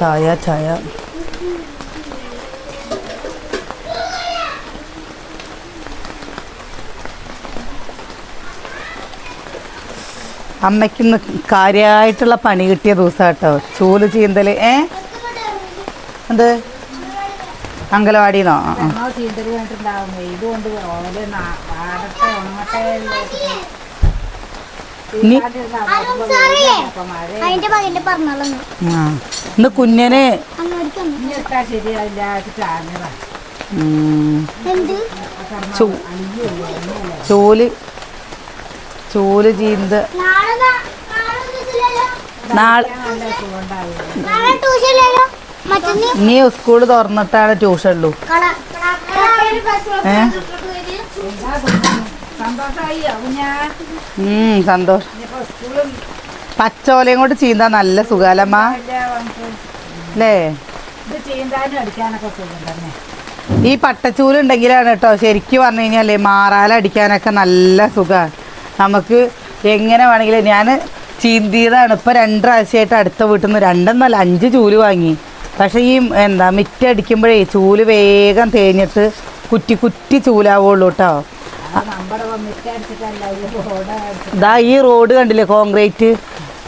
ചായ ചായ. അമ്മയ്ക്കിന്ന് കാര്യമായിട്ടുള്ള പണി കിട്ടിയ ദിവസം കേട്ടോ ചൂൽ ചീന്തൽ ഏ? എന്ത്? അങ്കലവാടിന്നോ ചീന്തൽ ഇനി ഇന്ന് കുഞ്ഞനെ ചോൽ ചോൽ ചീന്ത നാ- സ്കൂൾ തുറന്നിട്ടാണ് ട്യൂഷൻ ഉള്ളൂ ഏ സന്തോഷം. സ്കൂളും പച്ചോലയും കൊണ്ട് ചീന്താ നല്ല സുഖാലമ്മ. അല്ലേ അടിക്കാനൊക്കെ ഈ പട്ടച്ചൂൽ ഉണ്ടെങ്കിലാണ് കേട്ടോ ശരിക്കും പറഞ്ഞു കഴിഞ്ഞാലേ മാറാലടിക്കാനൊക്കെ നല്ല സുഖമാണ് നമുക്ക് എങ്ങനെ വേണമെങ്കിലും ഞാൻ ചീന്തിയതാണ്. ഇപ്പോൾ രണ്ട് പ്രാവശ്യമായിട്ട് അടുത്ത വീട്ടിൽ നിന്ന് രണ്ടെന്നല്ല അഞ്ച് ചൂൽ വാങ്ങി. പക്ഷേ ഈ എന്താ മിറ്റടിക്കുമ്പോഴേ ചൂൽ വേഗം തേഞ്ഞിട്ട് കുറ്റി കുറ്റി ചൂലാവുള്ളൂ കേട്ടോ ഇതാ ഈ റോഡ് കണ്ടില്ലേ കോൺക്രീറ്റ്?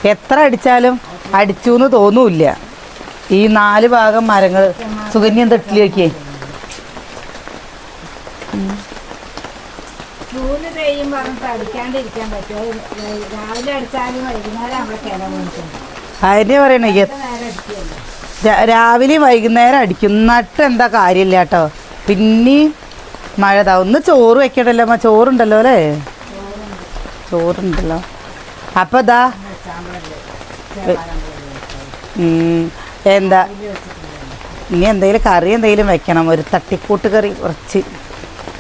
എത്ര അടിച്ചാലും അടിച്ചു എന്ന് തോന്നൂല്ല. ഈ നാല് ഭാഗം മരങ്ങൾ സുഗന്യം തട്ടിലേക്ക് പറഞ്ഞിട്ട് അടിക്കാണ്ടിരിക്കാൻ പറ്റുമോ രാവിലെ അടിച്ചാലും വൈകുന്നേരം അതിനെ പറയണേ എ- നേരെ അടിക്കുകയല്ലേ രാ- രാവിലെയും വൈകുന്നേരം അടിക്കും. നട്ട് എന്താ കാര്യമില്ല കേട്ടോ. പിന്നെയും മഴ താ ഒന്ന് ചോറ് വെക്കണ്ടല്ലോ അമ്മ. ചോറുണ്ടല്ലോ അല്ലേ? ചോറുണ്ടല്ലോ. അപ്പൊ ഇതാ എന്താ? ഇനി എന്തെങ്കിലും കറി എന്തെങ്കിലും വെക്കണം. ഒരു തട്ടിക്കൂട്ട് കറി കുറച്ച്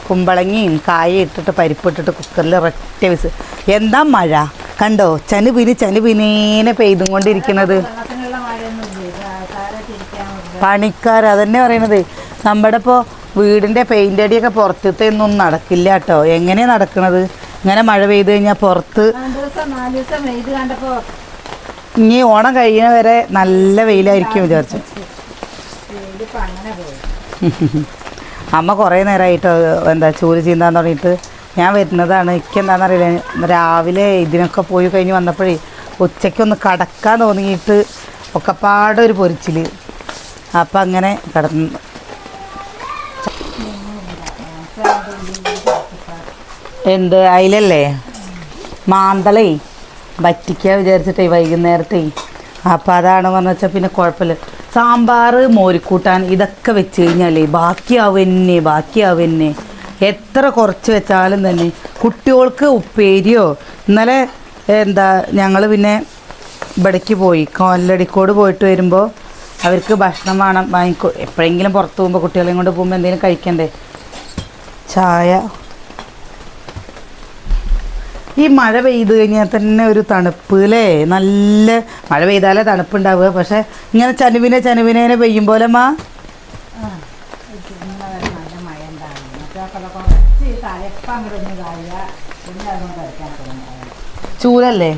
കുമ്പളങ്ങിയും കായ ഇട്ടിട്ട് പരിപ്പിട്ടിട്ട് കുക്കറിൽ ഒരൊറ്റ വിസ്. എന്താ മഴ? കണ്ടോ? ചനുപിനി ചനുപിനീനെ പെയ്തും കൊണ്ടിരിക്കുന്നത്. പണിക്കാർ അതന്നെ പറയണത് നമ്മുടെ ഇപ്പോൾ വീടിന്റെ പെയിന്റ് അടിയൊക്കെ പുറത്തത്തെ ഒന്നും നടക്കില്ല കേട്ടോ. എങ്ങനെയാണ് നടക്കണത്? ഇങ്ങനെ മഴ പെയ്ത് കഴിഞ്ഞാൽ പുറത്ത് ഇനി ഓണം കഴിയുന്ന വരെ നല്ല വെയിലായിരിക്കും വിചാരിച്ചു. അമ്മ കുറേ നേരമായിട്ട് എന്താ ചൂൽ ചീന്താൻ തുടങ്ങിയിട്ട്. ഞാൻ വരുന്നതാണ് എനിക്ക് എന്താണെന്നറിയില്ല രാവിലെ ഇതിനൊക്കെ പോയി കഴിഞ്ഞ് വന്നപ്പോഴേ ഉച്ചയ്ക്കൊന്ന് കടക്കാൻ തോന്നിയിട്ട് ഒക്കെപ്പാടൊരു പൊരിച്ചിൽ അപ്പം അങ്ങനെ കിടന്നു എന്ത് അതിലല്ലേ മാന്തളേ. വറ്റിക്കാൻ വിചാരിച്ചിട്ടേ വൈകുന്നേരത്തെ. അപ്പം അതാണ് പറഞ്ഞു വെച്ചാൽ പിന്നെ കുഴപ്പമില്ല. സാമ്പാർ മോരിക്കൂട്ടാൻ ഇതൊക്കെ വെച്ച് കഴിഞ്ഞാലേ ബാക്കിയാവും തന്നെ എത്ര കുറച്ച് വെച്ചാലും തന്നെ കുട്ടികൾക്ക് ഉപ്പേരിയോ? ഇന്നലെ എന്താ ഞങ്ങൾ പിന്നെ ഇവിടേക്ക് പോയി. കോല്ലടിക്കോട് പോയിട്ട് വരുമ്പോൾ അവർക്ക് ഭക്ഷണം വേണം വാങ്ങിക്കോ. എപ്പോഴെങ്കിലും പുറത്ത് പോകുമ്പോൾ കുട്ടികളെയും കൊണ്ട് പോകുമ്പോൾ എന്തെങ്കിലും കഴിക്കണ്ടേ? ചായ. ഈ മഴ പെയ്ത് കഴിഞ്ഞാൽ തന്നെ ഒരു തണുപ്പ് അല്ലേ? നല്ല മഴ പെയ്താലേ തണുപ്പുണ്ടാവുക. പക്ഷെ ഇങ്ങനെ ചനുവിനെ ചനുവിനെ പെയ്യും പോലെ മാ ചൂലല്ലേ?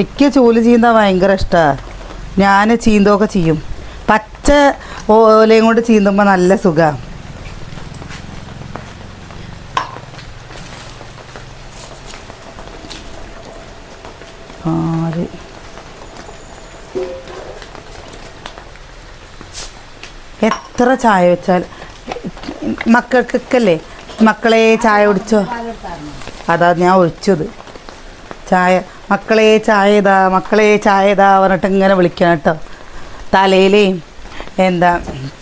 എനിക്ക് ചൂൽ ചീന്ത ഭയങ്കര ഇഷ്ടമാണ് ഞാൻ ചീന്തൊക്കെ ചെയ്യും. പച്ച ഓലയും കൊണ്ട് ചീന്തുമ്പോൾ നല്ല സുഖമാണ് എത്ര ചായ വെച്ചാൽ മക്കൾക്കൊക്കെ അല്ലേ മക്കളെ ചായ കുടിച്ചോ? അതാ ഞാൻ ഒഴിച്ചത്. ചായ മക്കളെ ചായ ഇതാ മക്കളെ ചായ ഇതാ പറഞ്ഞിട്ട് ഇങ്ങനെ വിളിക്കണം കേട്ടോ. തലയിലേ എന്താ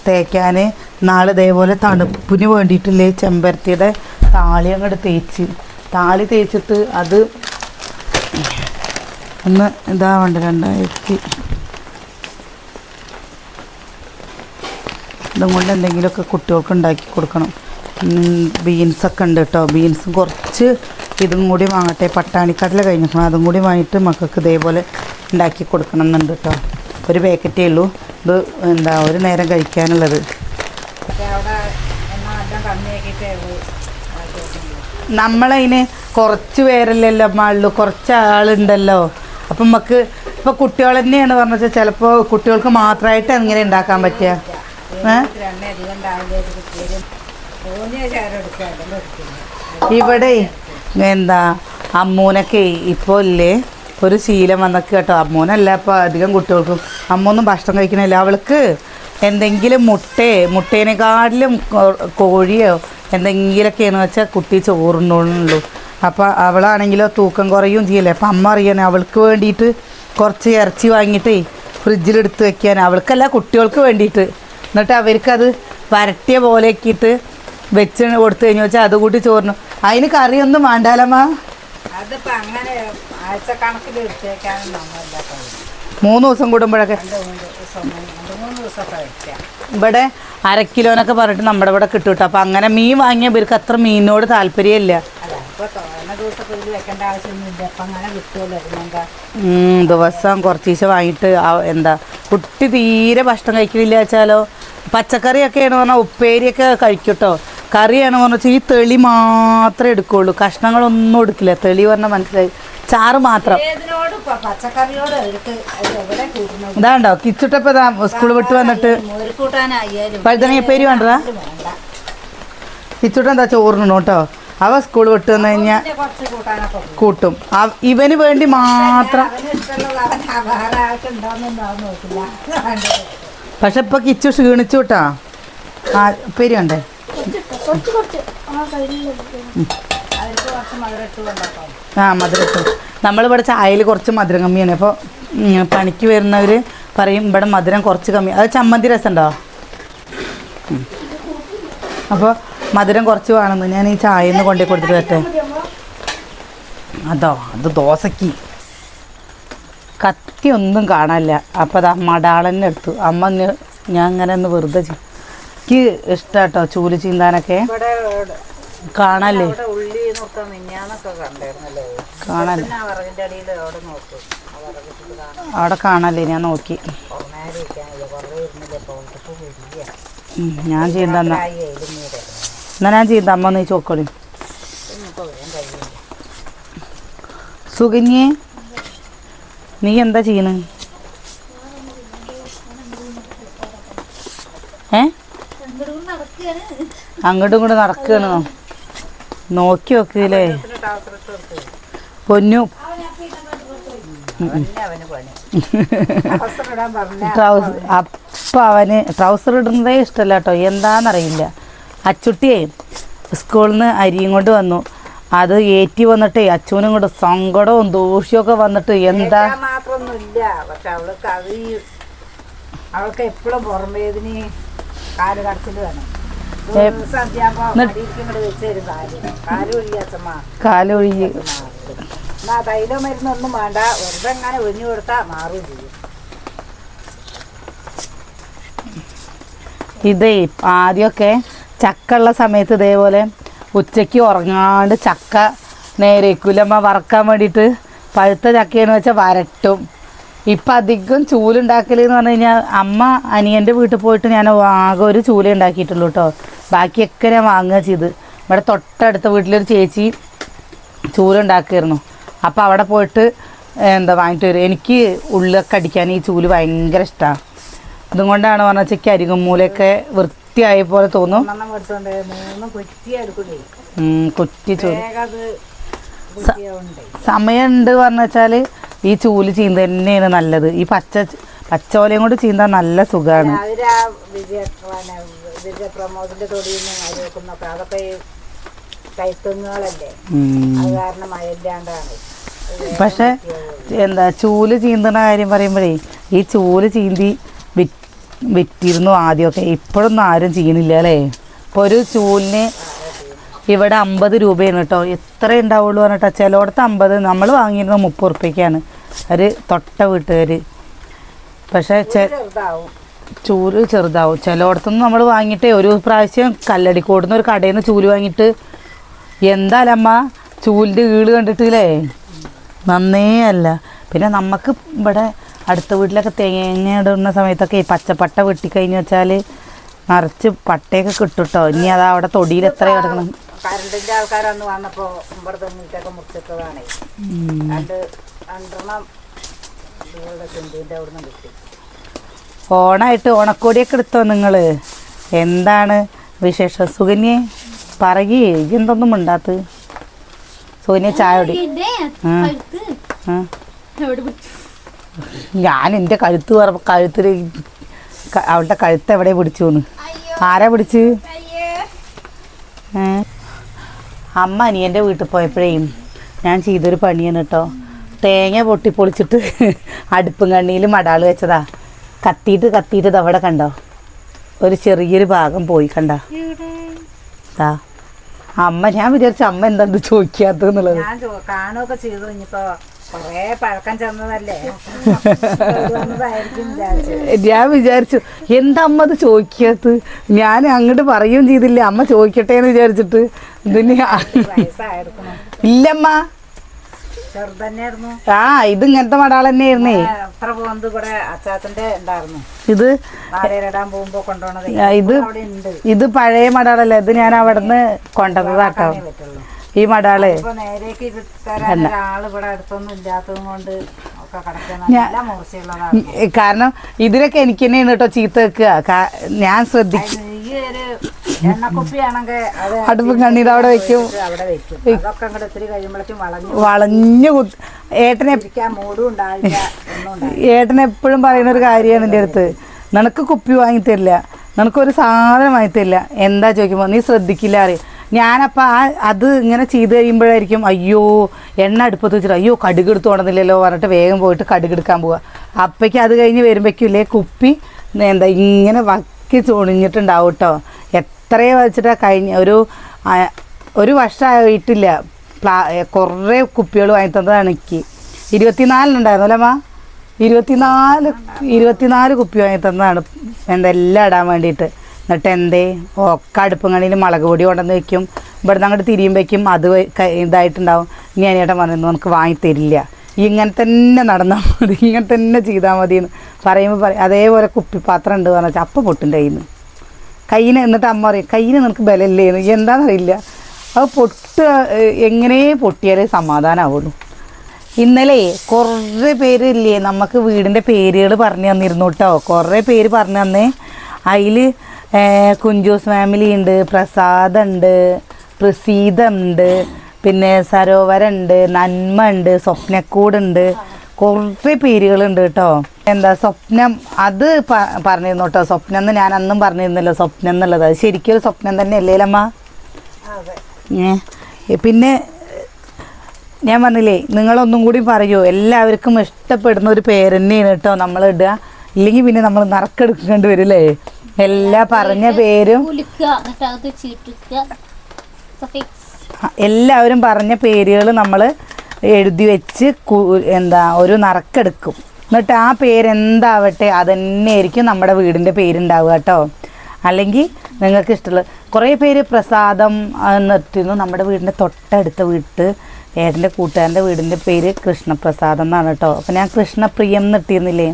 തേക്കാൻ നാളെ ഇതേപോലെ തണുപ്പിന് വേണ്ടിയിട്ടില്ലേ ചെമ്പരത്തിയുടെ താളി അങ്ങോട്ട് തേച്ച്. താളി തേച്ചിട്ട് അത് ഒന്ന് ഇതാവണ്ട് രണ്ടായിരത്തി ഇതും കൊണ്ട് എന്തെങ്കിലുമൊക്കെ കുട്ടികൾക്ക് ഉണ്ടാക്കി കൊടുക്കണം. ബീൻസൊക്കെ ഉണ്ട് കേട്ടോ. ബീൻസ് കുറച്ച് ഇതും കൂടി വാങ്ങട്ടെ. പട്ടാണിക്കടല കഴിഞ്ഞിട്ടുണ്ട്. അതും കൂടി വാങ്ങിയിട്ട് മക്കൾക്ക് ഇതേപോലെ ഉണ്ടാക്കി കൊടുക്കണം എന്നുണ്ട് കേട്ടോ. ഒരു പാക്കറ്റേ ഉള്ളൂ. ഇത് എന്താ ഒരു നേരം കഴിക്കാനുള്ളത്. നമ്മളതിന് കുറച്ച് പേരല്ലല്ലോ അമ്മ ഉള്ളൂ. കുറച്ച് ആളുണ്ടല്ലോ. അപ്പം നമുക്ക് ഇപ്പൊ കുട്ടികൾ തന്നെയാണ് പറഞ്ഞത് ചിലപ്പോൾ കുട്ടികൾക്ക് മാത്രമായിട്ട് എങ്ങനെ ഉണ്ടാക്കാൻ പറ്റുക ഇവിടെ എന്താ അമ്മൂനൊക്കെ ഇപ്പോൾ ഇല്ലേ? ഒരു ശീലം വന്നൊക്കെ കേട്ടോ. അമ്മൂനല്ല ഇപ്പോൾ അധികം കുട്ടികൾക്കും. അമ്മൊന്നും ഭക്ഷണം കഴിക്കണില്ല. അവൾക്ക് എന്തെങ്കിലും മുട്ടയെ മുട്ടേനെക്കാട്ടിലും കോഴിയോ എന്തെങ്കിലുമൊക്കെയാണെന്ന് വെച്ചാൽ കുട്ടി ചോറുണ്ടോളുള്ളൂ അപ്പോൾ അവളാണെങ്കിലോ തൂക്കം കുറയും ചെയ്യല്ലേ. അപ്പം അമ്മ അറിയാൻ അവൾക്ക് വേണ്ടിയിട്ട് കുറച്ച് ഇറച്ചി വാങ്ങിയിട്ടേ ഫ്രിഡ്ജിലെടുത്ത് വെക്കാൻ അവൾക്കല്ല കുട്ടികൾക്ക് വേണ്ടിയിട്ട്. എന്നിട്ട് അവർക്കത് വരട്ടിയ പോലെ ആക്കിയിട്ട് വെച്ച് കൊടുത്തു കഴിഞ്ഞു വെച്ചാൽ അത് കൂട്ടി ചോറിന്. അതിന് കറിയൊന്നും വേണ്ടാലമ്മ. അങ്ങനെ ആഴ്ചക്കണക്കിൽ എടുത്തേക്കാനും നമ്മളില്ല കഴിയും മൂന്ന് ദിവസം കൂടുമ്പോഴൊക്കെ. ഇവിടെ അര കിലോനൊക്കെ പറഞ്ഞിട്ട് നമ്മുടെ ഇവിടെ കിട്ടും കേട്ടോ. അപ്പം അങ്ങനെ മീൻ വാങ്ങിയ ഇവർക്ക് അത്ര മീനിനോട് താല്പര്യമില്ല. ഇപ്പൊ തോന്ന ദിവസമൊക്കെ ഇതിൽ വെക്കേണ്ട ആവശ്യമൊന്നുമില്ല. അപ്പൊ അങ്ങനെ കിട്ടുമല്ലോ പിന്നെന്താ ദിവസം കുറച്ച് ദിവസം വാങ്ങിയിട്ട് എന്താ കുട്ടി തീരെ ഭക്ഷണം കഴിക്കുന്നില്ല വെച്ചാലോ? പച്ചക്കറിയൊക്കെയാണ് പറഞ്ഞാൽ ഉപ്പേരിയൊക്കെ കഴിക്കൂട്ടോ. കറിയാണ് പറഞ്ഞാൽ ഈ തെളി മാത്രമേ എടുക്കുള്ളൂ. കഷ്ണങ്ങളൊന്നും എടുക്കില്ല. തെളി പറഞ്ഞാൽ മനസ്സിലായി. ചാറ് മാത്രം. ഇതാണ്ടോ? കിച്ചുട്ടപ്പം സ്കൂൾ വിട്ട് വന്നിട്ട് പഴുതനയപ്പേരി വേണ്ടതാ? കിച്ചുട്ട എന്താ ചോറിനു കേട്ടോ അവ സ്കൂൾ വിട്ട് വന്നു കഴിഞ്ഞാൽ. കൂട്ടും. ഇവന് വേണ്ടി മാത്രം. പക്ഷെ ഇപ്പൊ കിച്ചു ക്ഷീണിച്ചു കേട്ടാ ആ പേര് വേണ്ടേ കുറച്ച് കുറച്ച് ആ മധുരട്ട് നമ്മളിവിടെ ചായയിൽ കുറച്ച് മധുരം കമ്മിയാണ്. അപ്പോൾ പണിക്ക് വരുന്നവർ പറയും ഇവിടെ മധുരം കുറച്ച് കമ്മി. അത് ചമ്മന്തി രസമുണ്ടോ? അപ്പോൾ മധുരം കുറച്ച് വേണമെന്ന് ഞാൻ ഈ ചായ ഒന്ന് കൊണ്ടു കൊടുത്തിട്ട് വരട്ടെ. അതോ അത് ദോശയ്ക്ക് കത്തി ഒന്നും കാണാനില്ല. അപ്പോൾ അത് മടാളന്നെ എടുത്തു. അമ്മ ഞാൻ അങ്ങനെ ഒന്ന് വെറുതെ എനിക്ക് കേട്ടോ ചൂൽ ചീന്താനൊക്കെ. കാണാല്ലേ കാണാല്ലേ? അവിടെ കാണാല്ലേ ഞാൻ നോക്കി. ഞാൻ എഴുന്നേറ്റ്. എന്നാ ഞാൻ ചെയ്യുന്ന അമ്മ നീ ഇന്നിപ്പോൾ സുകന്യെ നീ എന്താ ചെയ്യുന്നത് അങ്ങോട്ടും കൂടെ നടക്കുകയാണ് നോക്കി നോക്കില്ലേ പൊന്നു. ട്രൗസർ അപ്പൊ അവന് ട്രൗസർ ഇടുന്നതേ ഇഷ്ടമല്ല കേട്ടോ. അച്ചുട്ടിയെ സ്കൂളിൽ നിന്ന് അരിയും കൊണ്ട് വന്നു. അത് ഏറ്റി വന്നിട്ടേ അച്ഛനും കൊണ്ട് സങ്കടവും ദൂഷ്യമൊക്കെ വന്നിട്ട് എന്താ? മാത്രമൊന്നുമില്ല. പക്ഷെ അവൾക്ക് അത് അവൾക്ക് എപ്പോഴും പുറമേതിന് കാൽ കടച്ചിൽ വേണം കാലൊഴിഞ്ഞ് എന്നാ തൈലോ മരുന്നൊന്നും വേണ്ട. വെറുതെ അങ്ങനെ ഒഴിഞ്ഞു കൊടുത്താൽ മാറുകയും ചെയ്യും. ഇതേ ആദ്യമൊക്കെ ചക്ക ഉള്ള സമയത്ത് ഇതേപോലെ ഉച്ചയ്ക്ക് ഉറങ്ങാണ്ട് ചക്ക നേരെ കുലമ്മ വറക്കാൻ വേണ്ടിയിട്ട് പഴുത്ത ചക്കയെന്ന് വെച്ചാൽ വരട്ടും. ഇപ്പം അധികം ചൂലുണ്ടാക്കൽ എന്ന് പറഞ്ഞു കഴിഞ്ഞാൽ അമ്മ അനിയന്റെ വീട്ടിൽ പോയിട്ട് ഞാൻ ആകെ ഒരു ചൂല ഉണ്ടാക്കിയിട്ടുള്ളൂ കേട്ടോ ബാക്കിയൊക്കെ ഞാൻ വാങ്ങുക ചെയ്ത്. ഇവിടെ തൊട്ടടുത്ത വീട്ടിലൊരു ചേച്ചി ചൂലുണ്ടാക്കിയിരുന്നു. അപ്പോൾ അവിടെ പോയിട്ട് എന്താ വാങ്ങിട്ട് വരും. എനിക്ക് ഉള്ളൊക്കെ അടിക്കാൻ ഈ ചൂൽ ഭയങ്കര ഇഷ്ടമാണ് അതുകൊണ്ടാണ് പറഞ്ഞാൽ പറഞ്ഞ മൂലയൊക്കെ അരികുമ്മൂലൊക്കെ വൃത്തിയായ പോലെ തോന്നും. കുറ്റി സമയമുണ്ട് പറഞ്ഞു വെച്ചാൽ ഈ ചൂൽ ചീന്ത തന്നെയാണ് നല്ലത്. ഈ പച്ച പച്ചോലയും കൊണ്ട് ചീന്ത നല്ല സുഖമാണ് പ്രമോദിന്റെ തൊടിയിൽ നിന്ന് വെക്കുന്നൊക്കെ അതൊക്കെ അത് കാരണം പക്ഷെ എന്താ ചൂൽ ചീന്തണ കാര്യം പറയുമ്പോഴേ ഈ ചൂൽ ചീന്തി വിറ്റിരുന്നു ആദ്യമൊക്കെ. ഇപ്പോഴൊന്നും ആരും ചെയ്യണില്ല അല്ലേ? ഇപ്പോൾ ഒരു ചൂലിന് ഇവിടെ അമ്പത് രൂപയാണ് കേട്ടോ. എത്ര ഉണ്ടാവുള്ളൂ പറഞ്ഞിട്ടോ. ചിലയിടത്ത് അമ്പത് നമ്മൾ വാങ്ങിയിരുന്നത് മുപ്പത് റുപ്യക്കാണ്. ഒരു തൊട്ട വീട്ടുകാർ പക്ഷേ ചൂൽ ചെറുതാവും. ചിലയിടത്തുനിന്ന് നമ്മൾ വാങ്ങിയിട്ടേ ഒരു പ്രാവശ്യം കല്ലടിക്കോടുന്ന ഒരു കടയിൽ നിന്ന് ചൂൽ വാങ്ങിയിട്ട് എന്തായാലമ്മ ചൂലിന്റെ ഈൾ കണ്ടിട്ടില്ലേ? നന്നേ അല്ല. പിന്നെ നമുക്ക് ഇവിടെ അടുത്ത വീട്ടിലൊക്കെ തേങ്ങ ഇടുന്ന സമയത്തൊക്കെ ഈ പച്ചപ്പട്ട വെട്ടിക്കഴിഞ്ഞ് വെച്ചാൽ നിറച്ച് പട്ടയൊക്കെ കിട്ടും കേട്ടോ ഇനി അത് അവിടെ തൊടിയിൽ എത്ര കിടക്കണം? കറണ്ടിന്റെ ആൾക്കാരന്ന് വന്നപ്പോ ഇവിടെ തെങ്ങിട്ടൊക്കെ മുറിച്ചിട്ടതാണേ രണ്ട് രണ്ടെണ്ണം കുട്ടികളുടെ ചിന്തീന്റെ അവിടെ നിന്ന് കിട്ടി. ഓണായിട്ട് ഓണക്കോടിയൊക്കെ എടുത്തോ നിങ്ങൾ എന്താണ് വിശേഷം? സുകന്യെ പറയേ. എന്തൊന്നും ഉണ്ടാത്ത് സുകന്യ ചായ കുടി. ആ. ആ. ഞാൻ എന്റെ കഴുത്ത് കഴുത്തിൽ അവളുടെ കഴുത്ത് എവിടെ പിടിച്ചു എന്ന് ആരാ പിടിച്ച്? അമ്മ അനിയന്റെ വീട്ടിൽ പോയപ്പോഴേ ഞാൻ ചെയ്തൊരു പണിയാണ് കേട്ടോ തേങ്ങ പൊട്ടി പൊളിച്ചിട്ട് അടുപ്പും കണ്ണിയിൽ മടാൾ വെച്ചതാ. കത്തിയിട്ട് കത്തിയിട്ട് അവിടെ കണ്ടോ? ഒരു ചെറിയൊരു ഭാഗം പോയി കണ്ട? അമ്മ ഞാൻ വിചാരിച്ച അമ്മ എന്താ ചോദിക്കാത്തത് ചോദിക്കാത്തെന്നുള്ളത് കൊറേ പഴക്കം ചെന്നതല്ലേ? ഞാൻ വിചാരിച്ചു എന്താ അമ്മ അത് ചോദിക്കാത്ത ഞാൻ അങ്ങോട്ട് പറയുകയും ചെയ്തില്ല. അമ്മ ചോദിക്കട്ടെ എന്ന് വിചാരിച്ചിട്ട് ഇതിന് ഇല്ലമ്മ. ആ ഇത് ഇങ്ങനത്തെ മടാൾ തന്നെയായിരുന്നേ എത്ര പോകുന്നത് ഇവിടെ അച്ചാച്ചന്റെ ഉണ്ടായിരുന്നു ഇത് പോകുമ്പോ കൊണ്ടുപോണത്. ഇത് ഇത് പഴയ മടാളല്ല? ഇത് ഞാൻ അവിടുന്ന് പറ്റുള്ളൂ. ഈ മടാളെ കാരണം ഇതിനൊക്കെ എനിക്ക് തന്നെയാണ് കേട്ടോ ചീത്ത വെക്കുക. ഞാൻ ശ്രദ്ധിക്കും അടുപ്പും കണ്ണീര് അവിടെ വെക്കും. വളഞ്ഞു കുത്ത് ഏട്ടനെ ഏട്ടൻ എപ്പോഴും പറയുന്ന ഒരു കാര്യമാണ് എന്റെ അടുത്ത്. നിനക്ക് കുപ്പി വാങ്ങി തരില്ല. നിനക്കൊരു സാധനം വാങ്ങി തരില്ല. എന്താ ചോദിക്കുമ്പോൾ നീ ശ്രദ്ധിക്കില്ല അറിയും ഞാനപ്പോൾ ആ അത് ഇങ്ങനെ ചെയ്ത് കഴിയുമ്പോഴായിരിക്കും അയ്യോ എണ്ണ അടുപ്പത്ത് വെച്ചിട്ട് അയ്യോ കടുക് എടുത്ത് കൊണ്ടുവന്നില്ലല്ലോ പറഞ്ഞിട്ട് വേഗം പോയിട്ട് കടുക് എടുക്കാൻ പോവുക അപ്പോഴേക്കും അത് കഴിഞ്ഞ് വരുമ്പോഴേക്കില്ലേ കുപ്പി എന്താ ഇങ്ങനെ വക്കി ചൊണിഞ്ഞിട്ടുണ്ടാവും കേട്ടോ എത്രയോ വെച്ചിട്ടാണ് കഴിഞ്ഞ ഒരു ഒരു വർഷമായിട്ടില്ല പ്ലാ കുറേ കുപ്പികൾ വാങ്ങി തന്നതാണ് എനിക്ക് ഇരുപത്തിനാലിനുണ്ടായിരുന്നല്ലോ അമ്മ? ഇരുപത്തിനാല് ഇരുപത്തിനാല് കുപ്പി വാങ്ങി തന്നതാണ്. എന്താ എല്ലാം ഇടാൻ വേണ്ടിയിട്ട്. എന്നിട്ട് എന്തേ ഒക്കെ അടുപ്പങ്ങളിൽ മുളക് പൊടി കൊണ്ടുവന്ന് വെക്കും. ഇവിടുന്ന് അങ്ങോട്ട് തിരിയുമ്പോഴേക്കും അത് ഇതായിട്ടുണ്ടാവും. ഇനി അനിയേട്ടൻ പറഞ്ഞു നമുക്ക് വാങ്ങി തരില്ല. ഇങ്ങനെ തന്നെ നടന്നാൽ മതി. ഇങ്ങനെ തന്നെ ചെയ്താൽ മതി എന്ന് പറയുമ്പോൾ പറയും. അതേപോലെ കുപ്പിപ്പാത്രം ഉണ്ട് പറഞ്ഞാൽ അപ്പം പൊട്ടും കയ്യിൽ നിന്ന് കയ്യിന് എന്നിട്ട് അമ്മ പറയും കയ്യിന് നിനക്ക് ബലമില്ലേന്ന്? എന്താണെന്നറിയില്ല അത് പൊട്ട് എങ്ങനെ പൊട്ടിയാലേ സമാധാനമാവുള്ളൂ ഇന്നലെ കുറേ പേരില്ലേ നമുക്ക് വീടിന്റെ പേരുകൾ പറഞ്ഞു തന്നിരുന്നു കേട്ടോ കുറേ പേര് പറഞ്ഞു തന്നേ. അതിൽ കുഞ്ചൂസ് ഫാമിലി ഉണ്ട് പ്രസാദ് ഉണ്ട് പ്രസീത ഉണ്ട് പിന്നെ സരോവരുണ്ട് നന്മ ഉണ്ട് സ്വപ്നക്കൂടുണ്ട്. കുറേ പേരുകളുണ്ട് കേട്ടോ. എന്താ സ്വപ്നം അത് പറഞ്ഞിരുന്നു കേട്ടോ. സ്വപ്നം എന്ന് ഞാൻ അന്നും പറഞ്ഞിരുന്നല്ലോ. സ്വപ്നം എന്നുള്ളത്. അത് ശരിക്കും ഒരു സ്വപ്നം തന്നെ അല്ലേ അമ്മ പിന്നെ ഞാൻ പറഞ്ഞില്ലേ നിങ്ങളൊന്നും കൂടി പറയൂ. എല്ലാവർക്കും ഇഷ്ടപ്പെടുന്ന ഒരു പേര് തന്നെയാണ് കേട്ടോ നമ്മൾ ഇടുക. ഇല്ലെങ്കിൽ പിന്നെ നമ്മൾ നറക്കെടുക്കേണ്ടി വരും അല്ലേ? എല്ലാ പറഞ്ഞ പേരും എല്ലാവരും പറഞ്ഞ പേരുകൾ നമ്മൾ എഴുതി വെച്ച് എന്താ ഒരു നറക്കെടുക്കും. എന്നിട്ട് ആ പേരെന്താവട്ടെ അതന്നെയായിരിക്കും നമ്മുടെ വീടിന്റെ പേരുണ്ടാവുക കേട്ടോ. അല്ലെങ്കിൽ നിങ്ങൾക്ക് ഇഷ്ടമുള്ള കുറേ പേര് പ്രസാദം നിർത്തിയിരുന്നു നമ്മുടെ വീടിന്റെ തൊട്ടടുത്ത വീട്ട് ഏട്ടന്റെ കൂട്ടുകാരന്റെ വീടിന്റെ പേര് കൃഷ്ണപ്രസാദം എന്നാണ് കേട്ടോ. അപ്പോൾ ഞാൻ കൃഷ്ണപ്രിയം നിർത്തിയിരുന്നില്ലേ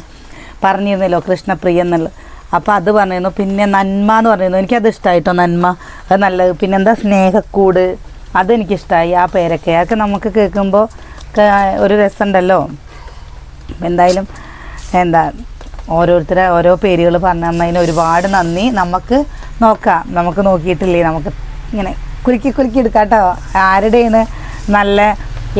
പറഞ്ഞിരുന്നല്ലോ കൃഷ്ണപ്രിയം എന്നുള്ളത് അപ്പോൾ അത് പറഞ്ഞിരുന്നു. പിന്നെ നന്മ എന്ന് പറഞ്ഞിരുന്നു. എനിക്കത് ഇഷ്ടമായിട്ടോ നന്മ? അത് നല്ലത്. പിന്നെന്താ സ്നേഹക്കൂട്. അതെനിക്കിഷ്ടമായി ആ പേരൊക്കെ. അതൊക്കെ നമുക്ക് കേൾക്കുമ്പോൾ ഒരു രസമുണ്ടല്ലോ. എന്തായാലും എന്താ ഓരോരുത്തരെ ഓരോ പേരുകൾ പറഞ്ഞു തന്നതിന് ഒരുപാട് നന്ദി. നമുക്ക് നോക്കാം. നമുക്ക് നോക്കിയിട്ടില്ലേ? നമുക്ക് ഇങ്ങനെ കുലുക്കി കുലുക്കി എടുക്കാട്ടോ. ആരുടെയെന്ന് നല്ല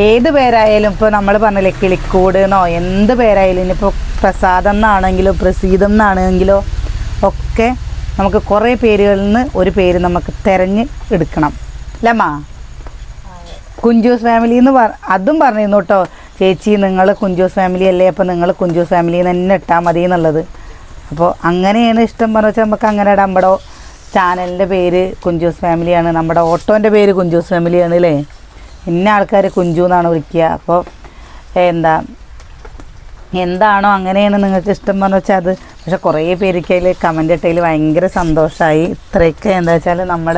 ഏത് പേരായാലും ഇപ്പോൾ നമ്മൾ പറഞ്ഞില്ലേ കിളിക്കൂട് എന്നോ എന്ത് പേരായാലും ഇനിയിപ്പോൾ പ്രസാദം എന്നാണെങ്കിലോ പ്രസീതം എന്നാണെങ്കിലോ ഒക്കെ നമുക്ക് കുറേ പേരുകളിൽ നിന്ന് ഒരു പേര് നമുക്ക് തിരഞ്ഞ് എടുക്കണം. അല്ലമ്മാ? കുഞ്ചൂസ് ഫാമിലി എന്ന് പറ അതും പറഞ്ഞിരുന്നു കേട്ടോ. ചേച്ചി നിങ്ങൾ കുഞ്ചൂസ് ഫാമിലി അല്ലേ? അപ്പോൾ നിങ്ങൾ കുഞ്ചൂസ് ഫാമിലി തന്നെ ഇട്ടാൽ മതി എന്നുള്ളത്. അപ്പോൾ അങ്ങനെയാണ് ഇഷ്ടം പറഞ്ഞു വെച്ചാൽ നമുക്ക് അങ്ങനെ ഇടാം. നമ്മുടെ ചാനലിന്റെ പേര് കുഞ്ചൂസ് ഫാമിലിയാണ് നമ്മുടെ ഓട്ടോന്റെ പേര് കുഞ്ചൂസ് ഫാമിലിയാണ് അല്ലേ ഇന്ന ആൾക്കാർ കുഞ്ചു എന്നാണ് വിളിക്കുക. അപ്പോൾ എന്താ എന്താണോ അങ്ങനെയാണ് നിങ്ങൾക്ക് ഇഷ്ടം പറഞ്ഞു വെച്ചാൽ അത് പക്ഷെ കുറേ പേർക്ക് അതിൽ കമന്റ് ഇട്ടതിൽ ഭയങ്കര സന്തോഷമായി ഇത്രയൊക്കെ എന്താ വെച്ചാൽ നമ്മൾ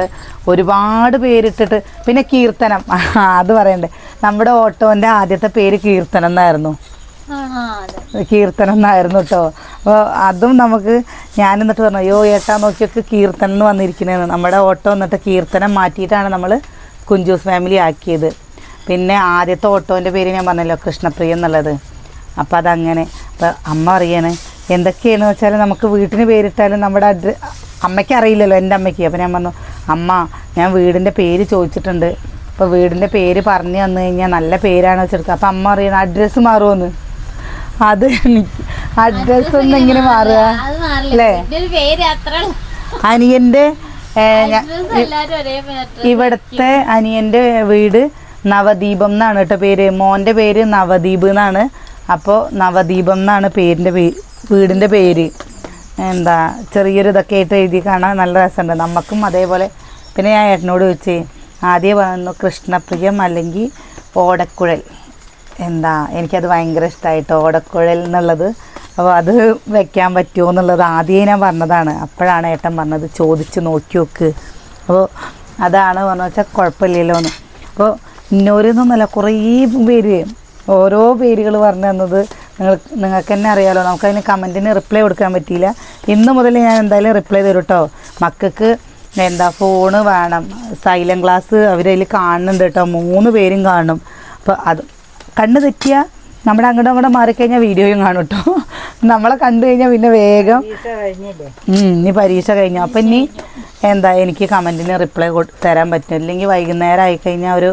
ഒരുപാട് പേരിട്ടിട്ട് പിന്നെ കീർത്തനം. അത് പറയണ്ടേ. നമ്മുടെ ഓട്ടോന്റെ ആദ്യത്തെ പേര് കീർത്തനം എന്നായിരുന്നു. കീർത്തനം എന്നായിരുന്നു കേട്ടോ അപ്പോൾ അതും നമുക്ക് ഞാൻ എന്നിട്ട് പറഞ്ഞു അയ്യോ ഏട്ടാ നോക്കിയൊക്കെ കീർത്തനം എന്ന് വന്നിരിക്കുന്നതെന്ന് നമ്മുടെ ഓട്ടോ എന്നിട്ട് കീർത്തനം മാറ്റിയിട്ടാണ് നമ്മൾ കുഞ്ചൂസ് ഫാമിലി ആക്കിയത്. പിന്നെ ആദ്യത്തെ ഓട്ടോന്റെ പേര് ഞാൻ പറഞ്ഞല്ലോ കൃഷ്ണപ്രിയ എന്നുള്ളത്. അപ്പോൾ അതങ്ങനെ. അപ്പോൾ അമ്മ പറയാണ് എന്തൊക്കെയാണെന്ന് വെച്ചാൽ നമുക്ക് വീട്ടിന് പേരിട്ടാലും നമ്മുടെ അഡ്ര അമ്മയ്ക്ക് അറിയില്ലല്ലോ എന്റെ അമ്മയ്ക്ക്. അപ്പം ഞാൻ പറഞ്ഞു അമ്മ ഞാൻ വീടിന്റെ പേര് ചോദിച്ചിട്ടുണ്ട്. അപ്പോൾ വീടിന്റെ പേര് പറഞ്ഞു തന്നു കഴിഞ്ഞാൽ നല്ല പേരാണ് വെച്ചെടുക്കുക. അപ്പോൾ അമ്മ അറിയണം അഡ്രസ്സ് മാറുമെന്ന് അത് അഡ്രസ്സ് ഒന്നും എങ്ങനെ മാറുക? അല്ലേ? അനിയന്റെ ഇവിടുത്തെ അനിയന്റെ വീട് നവദീപം എന്നാണ് കേട്ടോ പേര്. മോന്റെ പേര് നവദീപ് എന്നാണ്. അപ്പോൾ നവദീപം എന്നാണ് പേരിന്റെ പേര് വീടിന്റെ പേര്. എന്താ ചെറിയൊരു ഇതൊക്കെ ആയിട്ട് എഴുതി കാണാൻ നല്ല രസമുണ്ട്. നമുക്കും അതേപോലെ. പിന്നെ ഞാൻ ഏട്ടനോട് ചോദിച്ചേ ആദ്യം പറയുന്നു കൃഷ്ണപ്രിയം അല്ലെങ്കിൽ ഓടക്കുഴൽ? എന്താ എനിക്കത് ഭയങ്കര ഇഷ്ടമായിട്ട് ഓടക്കുഴൽ എന്നുള്ളത്? അപ്പോൾ അത് വെക്കാൻ പറ്റുമോ എന്നുള്ളത് ആദ്യമേ ഞാൻ പറഞ്ഞതാണ്. അപ്പോഴാണ് ഏട്ടൻ പറഞ്ഞത് ചോദിച്ച് നോക്കി നോക്ക്. അപ്പോൾ അതാണ് പറഞ്ഞു വെച്ചാൽ കുഴപ്പമില്ലല്ലോ എന്ന് അപ്പോൾ ഇന്നോരെന്നൊന്നുമല്ല കുറേ പേര് ഓരോ പേരുകൾ പറഞ്ഞു തന്നത് നിങ്ങൾ നിങ്ങൾക്ക് തന്നെ അറിയാലോ. നമുക്കതിന് കമന്റിന് റിപ്ലൈ കൊടുക്കാൻ പറ്റിയില്ല. ഇന്ന് മുതൽ ഞാൻ എന്തായാലും റിപ്ലൈ തരും കേട്ടോ മക്കൾക്ക് എന്താ ഫോണ് വേണം. സൈലന്റ് ക്ലാസ് അവരതിൽ കാണുന്നുണ്ട് കേട്ടോ മൂന്ന് പേരും കാണും. അപ്പോൾ അത് കണ്ണ് തെറ്റിയ നമ്മുടെ അങ്ങോട്ടും മാറി മാറിക്കഴിഞ്ഞാൽ വീഡിയോയും കാണും കേട്ടോ നമ്മളെ കണ്ടു കഴിഞ്ഞാൽ പിന്നെ വേഗം ഇനി പരീക്ഷ കഴിഞ്ഞു. അപ്പം ഇനി എന്താ എനിക്ക് കമന്റിന് റിപ്ലൈ തരാൻ പറ്റും അല്ലെങ്കിൽ വൈകുന്നേരം ആയിക്കഴിഞ്ഞാൽ ഒരു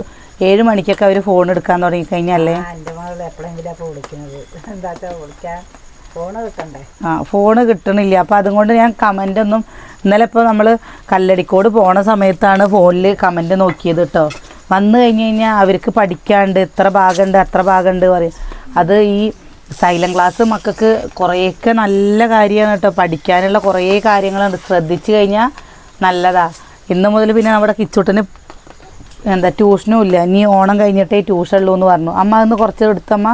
ഏഴ് മണിക്കൊക്കെ അവർ ഫോൺ എടുക്കാൻ തുടങ്ങിക്കഴിഞ്ഞാലേ കഴിഞ്ഞല്ലേ? എന്റെ മകൾ എപ്പോഴെങ്കിലും അപ്പോൾ വിളിക്കുന്നത് എന്താ വെച്ചാൽ വിളിക്കാൻ? ഫോണ് കിട്ടണ്ടേ? ആ ഫോണ് കിട്ടണില്ല. അപ്പം അതുകൊണ്ട് ഞാൻ കമന്റ് ഒന്നും ഇന്നലെ ഇപ്പോൾ നമ്മൾ കല്ലടിക്കോട് പോണ സമയത്താണ് ഫോണിൽ കമന്റ് നോക്കിയത് കേട്ടോ. വന്നു കഴിഞ്ഞു കഴിഞ്ഞാൽ അവർക്ക് പഠിക്കാണ്ട് എത്ര ഭാഗമുണ്ട് അത്ര ഭാഗമുണ്ട് പറയും. അത് ഈ സൈലന്റ് ക്ലാസ് മക്കൾക്ക് കുറേയൊക്കെ നല്ല കാര്യമാണ് കേട്ടോ. പഠിക്കാനുള്ള കുറേ കാര്യങ്ങളുണ്ട്. ശ്രദ്ധിച്ചു കഴിഞ്ഞാൽ നല്ലതാ. ഇന്ന് മുതൽ പിന്നെ നമ്മുടെ കിച്ചൂട്ടിന് എന്താ ട്യൂഷനും ഇല്ല ഇനി ഓണം കഴിഞ്ഞിട്ടേ ട്യൂഷൻ ഉള്ളൂ എന്ന് പറഞ്ഞു. അമ്മ അതൊന്ന് കുറച്ച് എടുത്തമ്മ.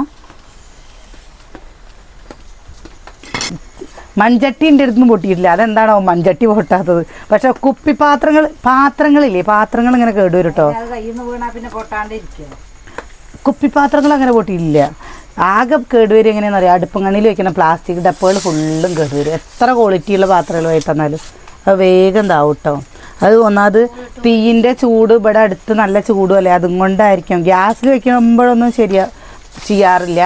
മൺചട്ടി എന്റെ അടുത്തുനിന്ന് പൊട്ടിയിട്ടില്ല. അതെന്താണോ മൺചട്ടി പൊട്ടാത്തത്. പക്ഷെ കുപ്പി പാത്രങ്ങൾ പാത്രങ്ങളില്ലേ? പാത്രങ്ങൾ ഇങ്ങനെ കേടുവരും കേട്ടോ പൊട്ടാണ്ടിരിക്കുക കുപ്പിപ്പാത്രങ്ങൾ അങ്ങനെ പൊട്ടിയില്ല ആകെ കേടുവരും എങ്ങനെയാണെന്ന് അറിയാം? അടുപ്പങ്ങണിയിൽ വെക്കുന്ന പ്ലാസ്റ്റിക് ഡപ്പകൾ ഫുള്ളും കേടുവരും എത്ര ക്വാളിറ്റിയുള്ള പാത്രങ്ങൾ തന്നാലും അത് വേഗം ഇതാവും കേട്ടോ അത് ഒന്നാമത് തീയിന്റെ ചൂട് ഇവിടെ അടുത്ത് നല്ല ചൂടുമല്ലേ അതും കൊണ്ടായിരിക്കും. ഗ്യാസിൽ വെക്കുമ്പോഴൊന്നും ശരിയാ ചെയ്യാറില്ല.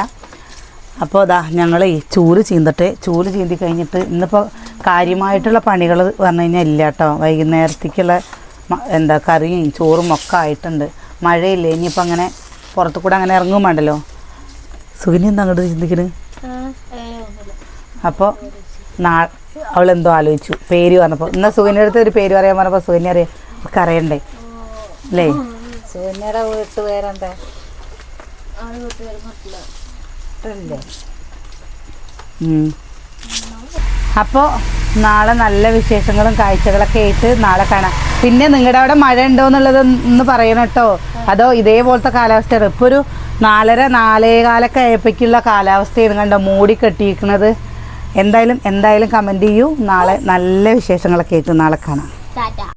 അപ്പോൾ അതാ ഞങ്ങൾ ഈ ചൂൽ ചീന്തട്ടെ ചൂൽ ചീന്തി കഴിഞ്ഞിട്ട് ഇന്നിപ്പോൾ കാര്യമായിട്ടുള്ള പണികൾ പറഞ്ഞു കഴിഞ്ഞാൽ ഇല്ല കേട്ടോ വൈകുന്നേരത്തേക്കുള്ള എന്താ കറിയും ചോറും ഒക്കെ ആയിട്ടുണ്ട്. മഴയില്ലേ ഇനിയിപ്പോൾ അങ്ങനെ പുറത്തു കൂടെ അങ്ങനെ ഇറങ്ങും വേണ്ടല്ലോ. സുഖിനി എന്താ അങ്ങോട്ട് ചിന്തിക്കുന്നത് അപ്പോൾ നാ അവളെന്തോ ആലോചിച്ചു. പേര് പറഞ്ഞപ്പോൾ എന്നാൽ സുഖിന്റെ അടുത്ത് ഒരു പേര് പറയാൻ പറഞ്ഞപ്പോൾ സുഖിനെ അറിയാം അവർക്ക് അറിയണ്ടേ അല്ലേ സുകന്യയുടെ വീട്ട് പേരെന്താ? ഇല്ലേ അപ്പോൾ നാളെ നല്ല വിശേഷങ്ങളും കാഴ്ചകളൊക്കെ ആയിട്ട് നാളെ കാണാം. പിന്നെ നിങ്ങളുടെ അവിടെ മഴ ഉണ്ടോ എന്നുള്ളത് ഒന്ന് പറയണം കേട്ടോ. അതോ ഇതേപോലത്തെ കാലാവസ്ഥയാണ് ഇപ്പോൾ ഒരു നാലര നാലേ കാലൊക്കെ ആയപ്പോഴേക്കുള്ള കാലാവസ്ഥയാണ് കണ്ടോ മൂടി കെട്ടിയിരിക്കുന്നത് എന്തായാലും എന്തായാലും കമന്റ് ചെയ്യൂ. നാളെ നല്ല വിശേഷങ്ങളൊക്കെ ആയിട്ട് നാളെ കാണാം.